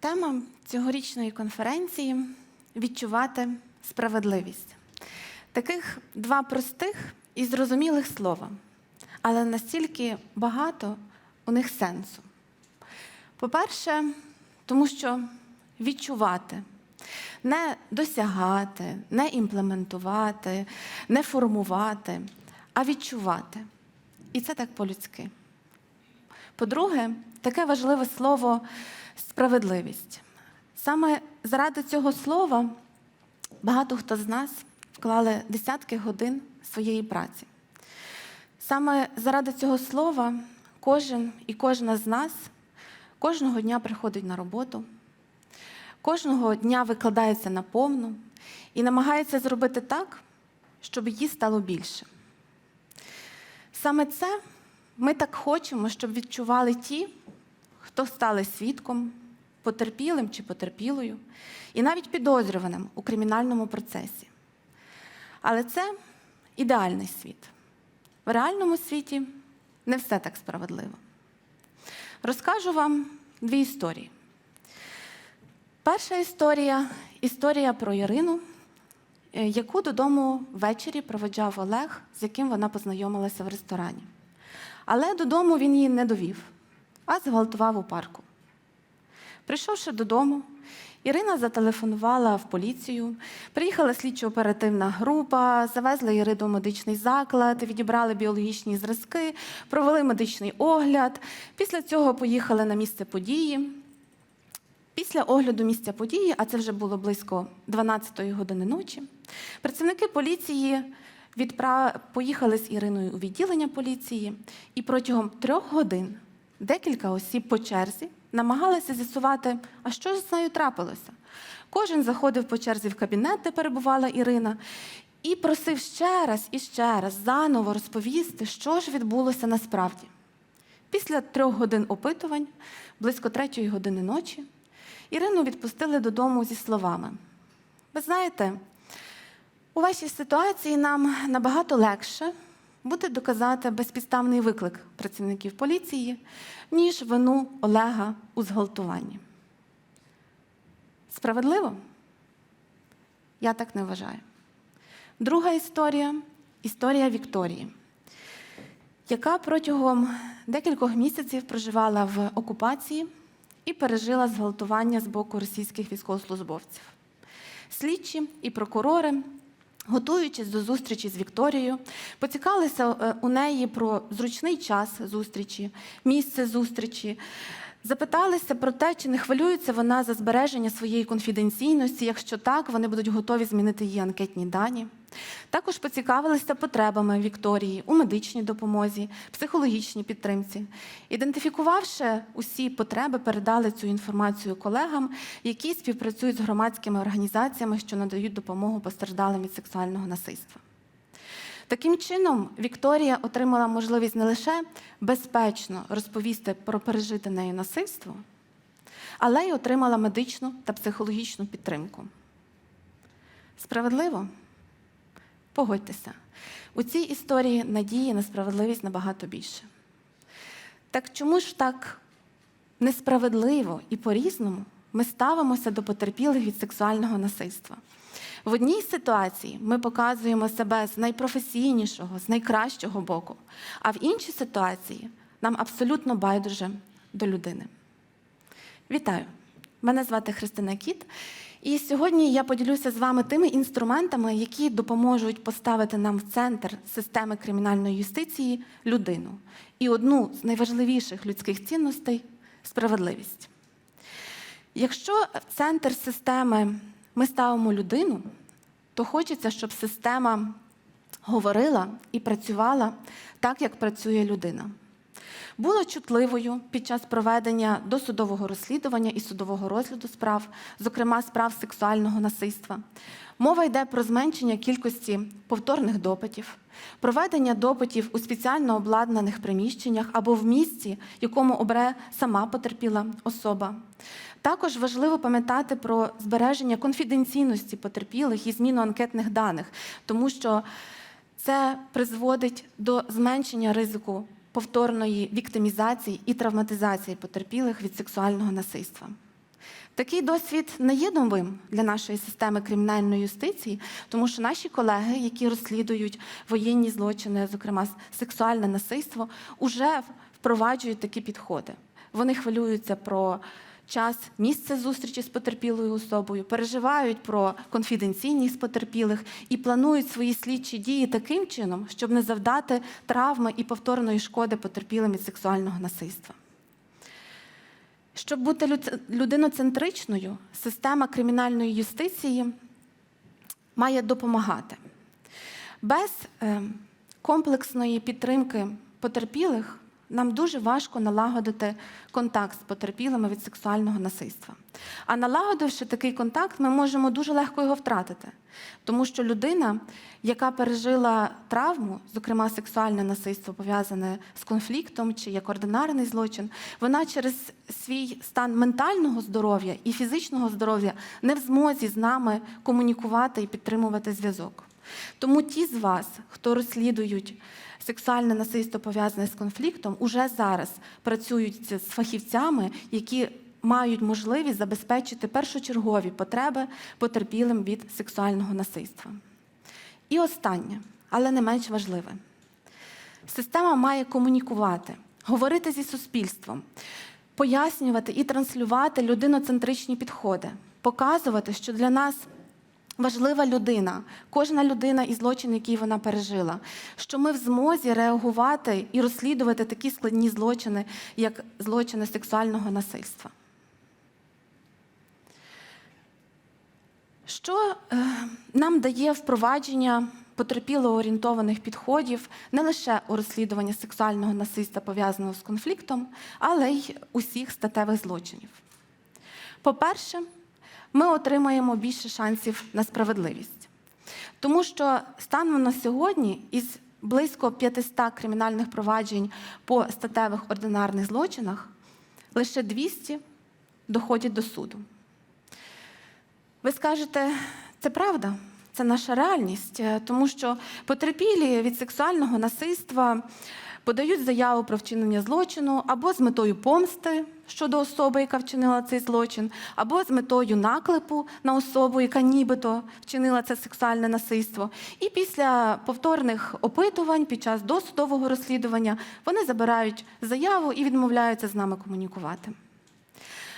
Тема цьогорічної конференції відчувати справедливість. Таких два простих і зрозумілих слова, але настільки багато у них сенсу. По-перше, тому що відчувати, не досягати, не імплементувати, не формувати, а відчувати. І це так по-людськи. По-друге, таке важливе слово справедливість. Саме заради цього слова багато хто з нас вклали десятки годин своєї праці. Саме заради цього слова кожен і кожна з нас кожного дня приходить на роботу, кожного дня викладається на повну і намагається зробити так, щоб її стало більше. Саме це ми так хочемо, щоб відчували ті, хто стали свідком, потерпілим чи потерпілою, і навіть підозрюваним у кримінальному процесі. Але це ідеальний світ. В реальному світі не все так справедливо. Розкажу вам дві історії. Перша історія історія про Ірину, е, яку додому ввечері проведжав Олег, з яким вона познайомилася в ресторані. Але додому він її не довів, а зґвалтував у парку. Прийшовши додому, Ірина зателефонувала в поліцію. Приїхала слідчо-оперативна група, завезли Ірину в медичний заклад, відібрали біологічні зразки, провели медичний огляд. Після цього поїхали на місце події. Після огляду місця події, а це вже було близько 12-ї години ночі, працівники поліції відпра... поїхали з Іриною у відділення поліції, і протягом трьох годин декілька осіб по черзі намагалися з'ясувати, а що ж з нею трапилося. Кожен заходив по черзі в кабінет, де перебувала Ірина, і просив ще раз і ще раз заново розповісти, що ж відбулося насправді. Після трьох годин опитувань, близько третьої години ночі, Ірину відпустили додому зі словами: Ви знаєте, у вашій ситуації нам набагато легше буде доказати безпідставний виклик працівників поліції, ніж вину Олега у зґвалтуванні. Справедливо? Я так не вважаю. Друга історія історія Вікторії, яка протягом декількох місяців проживала в окупації і пережила зґвалтування з боку російських військовослужбовців. Слідчі і прокурори, готуючись до зустрічі з Вікторією, поцікалися е, у неї про зручний час зустрічі, місце зустрічі. Запиталися про те, чи не хвилюється вона за збереження своєї конфіденційності. Якщо так, вони будуть готові змінити її анкетні дані. Також поцікавилися потребами Вікторії у медичній допомозі, психологічній підтримці. Ідентифікувавши усі потреби, передали цю інформацію колегам, які співпрацюють з громадськими організаціями, що надають допомогу постраждалим від сексуального насильства. Таким чином, Вікторія отримала можливість не лише безпечно розповісти про пережите нею насильство, але й отримала медичну та психологічну підтримку. Справедливо? Погодьтеся, у цій історії надії на справедливість набагато більше. Так чому ж так несправедливо і по-різному ми ставимося до потерпілих від сексуального насильства? В одній ситуації ми показуємо себе з найпрофесійнішого, з найкращого боку, а в іншій ситуації нам абсолютно байдуже до людини. Вітаю! Мене звати Христина Кіт, і сьогодні я поділюся з вами тими інструментами, які допоможуть поставити нам в центр системи кримінальної юстиції людину і одну з найважливіших людських цінностей справедливість. Якщо в центр системи ми ставимо людину, то хочеться, щоб система говорила і працювала так, як працює людина. Була чутливою під час проведення досудового розслідування і судового розгляду справ, зокрема справ сексуального насильства. Мова йде про зменшення кількості повторних допитів, проведення допитів у спеціально обладнаних приміщеннях або в місці, якому обре сама потерпіла особа. Також важливо пам'ятати про збереження конфіденційності потерпілих і зміну анкетних даних, тому що це призводить до зменшення ризику повторної віктимізації і травматизації потерпілих від сексуального насильства. Такий досвід не є новим для нашої системи кримінальної юстиції, тому що наші колеги, які розслідують воєнні злочини, зокрема сексуальне насильство, уже впроваджують такі підходи. Вони хвилюються про час, місце зустрічі з потерпілою особою, переживають про конфіденційність потерпілих і планують свої слідчі дії таким чином, щоб не завдати травми і повторної шкоди потерпілим від сексуального насильства. Щоб бути людиноцентричною, система кримінальної юстиції має допомагати. Без е, комплексної підтримки потерпілих нам дуже важко налагодити контакт з потерпілими від сексуального насильства. А налагодивши такий контакт, ми можемо дуже легко його втратити. Тому що людина, яка пережила травму, зокрема сексуальне насильство, пов'язане з конфліктом чи як ординарний злочин, вона через свій стан ментального здоров'я і фізичного здоров'я не в змозі з нами комунікувати і підтримувати зв'язок. Тому ті з вас, хто розслідують сексуальне насильство пов'язане з конфліктом, уже зараз працюють з фахівцями, які мають можливість забезпечити першочергові потреби потерпілим від сексуального насильства. І останнє, але не менш важливе. Система має комунікувати, говорити зі суспільством, пояснювати і транслювати людиноцентричні підходи, показувати, що для нас важлива людина, кожна людина і злочин, який вона пережила, що ми в змозі реагувати і розслідувати такі складні злочини, як злочини сексуального насильства. Що е, нам дає впровадження потерпіло орієнтованих підходів не лише у розслідуванні сексуального насильства пов'язаного з конфліктом, але й усіх статевих злочинів? По-перше, ми отримаємо більше шансів на справедливість. Тому що станом на сьогодні із близько 500 кримінальних проваджень по статевих ординарних злочинах лише 200 доходять до суду. Ви скажете, це правда, це наша реальність, е, тому що потерпілі від сексуального насильства подають заяву про вчинення злочину або з метою помсти щодо особи, яка вчинила цей злочин, або з метою наклепу на особу, яка нібито вчинила це сексуальне насильство. І після повторних опитувань під час досудового розслідування вони забирають заяву і відмовляються з нами комунікувати.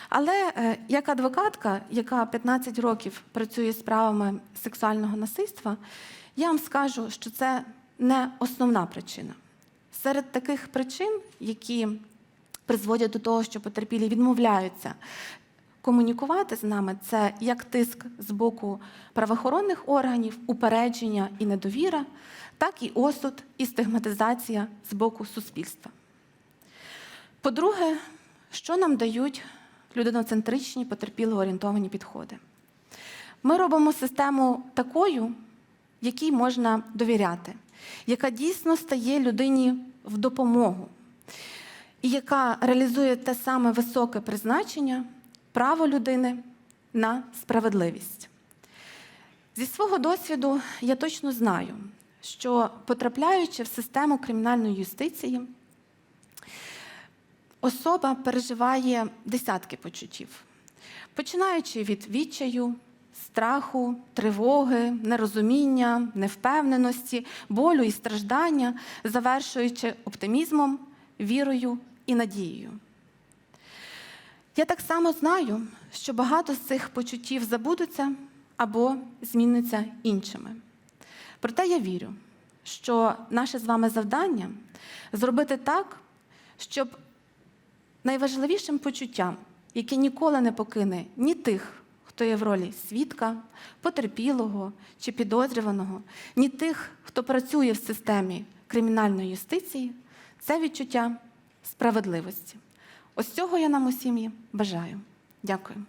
Але е, як адвокатка, яка 15 років працює з справами сексуального насильства, я вам скажу, що це не основна причина. Серед таких причин, які призводять до того, що потерпілі відмовляються комунікувати з нами, це як тиск з боку правоохоронних органів, упередження і недовіра, так і осуд і стигматизація з боку суспільства. По-друге, що нам дають людиноцентричні, потерпіло-орієнтовані підходи? Ми робимо систему такою, якій можна довіряти, яка дійсно стає людині в допомогу, і яка реалізує те саме високе призначення, право людини на справедливість. Зі свого досвіду я точно знаю, що потрапляючи в систему кримінальної юстиції, особа переживає десятки почуттів, починаючи від відчаю, страху, тривоги, нерозуміння, невпевненості, болю і страждання, завершуючи оптимізмом, вірою і надією. Я так само знаю, що багато з цих почуттів забудуться або зміниться іншими. Проте я вірю, що наше з вами завдання зробити так, щоб найважливішим почуттям, яке ніколи не покине ні тих, хто в ролі свідка, потерпілого чи підозрюваного, ні тих, хто працює в системі кримінальної юстиції, це відчуття справедливості. Ось цього я нам усім і бажаю. Дякую.